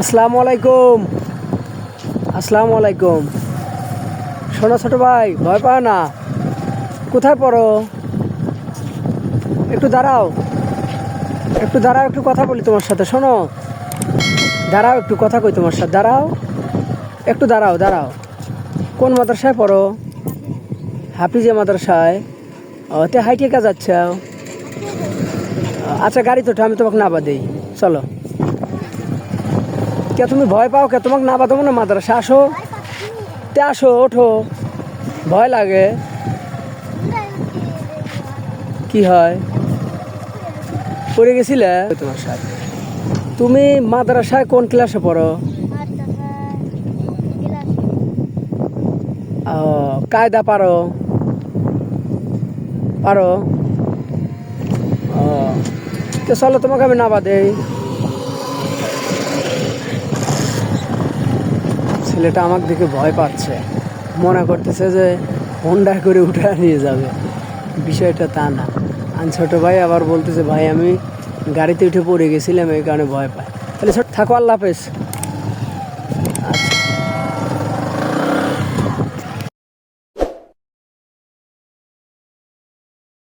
আসসালামু আলাইকুম। আসসালামু আলাইকুম। শোনো ছোট ভাই, ভয় পাও না। কোথায় পড়ো? একটু দাঁড়াও। একটু দাঁড়াও, একটু কথা বলি তোমার সাথে, শোনো। দাঁড়াও, একটু কথা কই তোমার সাথে, দাঁড়াও। একটু দাঁড়াও দাঁড়াও। কোন মাদ্রাসায় পড়ো? হাফিজে মাদ্রাসায়। ও, তে হাইটে কাজ যাচ্ছে আচ্ছা গাড়ি তো আমি তোমাকে নাবা দিই। চলো। কে তুমি ভয় পাও কে? তোমাকে নাবা দেবো না মাদ্রাসা। আসো। তে আসো, ওঠো। ভয় লাগে। কি হয়? পড়ে গেছিলে? তোমার সাথে তুমি মাদ্রাসায় কোন ক্লাসে পড়ো? ও, কায়দা পারো। পারো। ও, তো চলো তোমাকে আমি নাবা দেই ছেলেটা আমার দেখে ভয় পাচ্ছে। মনে করতেছে যে হোন্ডা করে উঠে নিয়ে যাবে। বিষয়টা তা না। আর ছোট ভাই আবার বলতেছে, ভাই, আমি গাড়িতে উঠে পড়ে গেছিলাম, এই কারণে ভয় পাই তাহলে ছোট থাকো, আল্লাহ হাফেজ। আচ্ছা।